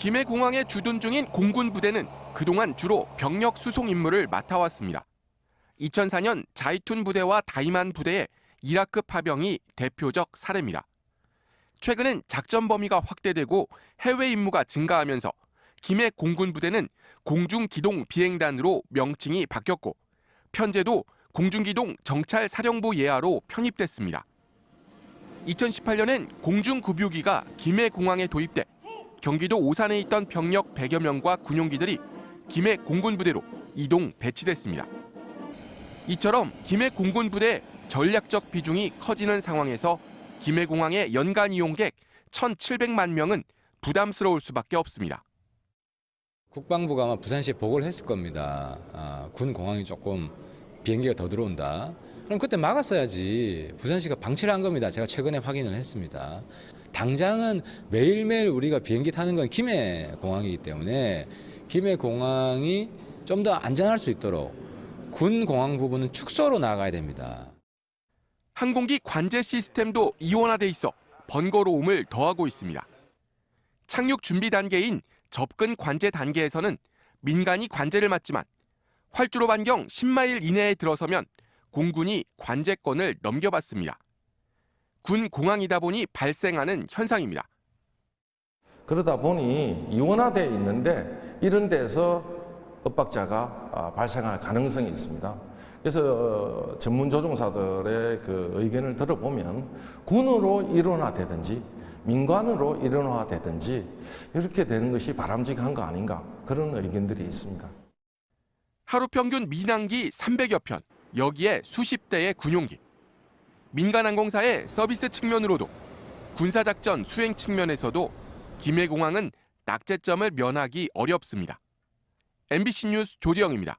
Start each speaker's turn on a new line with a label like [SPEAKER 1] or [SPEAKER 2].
[SPEAKER 1] 김해 공항에 주둔 중인 공군 부대는 그동안 주로 병력 수송 임무를 맡아왔습니다. 2004년 자이툰 부대와 다이만 부대의 이라크 파병이 대표적 사례입니다. 최근엔 작전 범위가 확대되고 해외 임무가 증가하면서 김해 공군 부대는 공중 기동 비행단으로 명칭이 바뀌었고 현재도 공중기동 정찰 사령부 예하로 편입됐습니다. 2018년엔 공중급유기가 김해 공항에 도입돼 경기도 오산에 있던 병력 100여 명과 군용기들이 김해 공군 부대로 이동 배치됐습니다. 이처럼 김해 공군 부대의 전략적 비중이 커지는 상황에서 김해 공항의 연간 이용객 1,700만 명은 부담스러울 수밖에 없습니다.
[SPEAKER 2] 국방부가 아마 부산시에 보고를 했을 겁니다. 아, 군 공항이 조금 비행기가 더 들어온다. 그럼 그때 막았어야지. 부산시가 방치를 한 겁니다. 제가 최근에 확인을 했습니다. 당장은 매일매일 우리가 비행기 타는 건 김해 공항이기 때문에 김해 공항이 좀 더 안전할 수 있도록 군 공항 부분은 축소로 나가야 됩니다.
[SPEAKER 1] 항공기 관제 시스템도 이원화돼 있어 번거로움을 더하고 있습니다. 착륙 준비 단계인 접근 관제 단계에서는 민간이 관제를 맡지만 활주로 반경 10마일 이내에 들어서면 공군이 관제권을 넘겨받습니다. 군 공항이다 보니 발생하는 현상입니다.
[SPEAKER 3] 그러다 보니 이원화되어 있는데 이런 데서 엇박자가 아, 발생할 가능성이 있습니다. 그래서 어, 전문 조종사들의 그 의견을 들어보면 군으로 일원화되든지 민간으로 일원화되든지 이렇게 되는 것이 바람직한 거 아닌가 그런 의견들이 있습니다.
[SPEAKER 1] 하루 평균 민항기 300여 편, 여기에 수십 대의 군용기. 민간 항공사의 서비스 측면으로도 군사작전 수행 측면에서도 김해공항은 낙제점을 면하기 어렵습니다. MBC 뉴스 조지영입니다.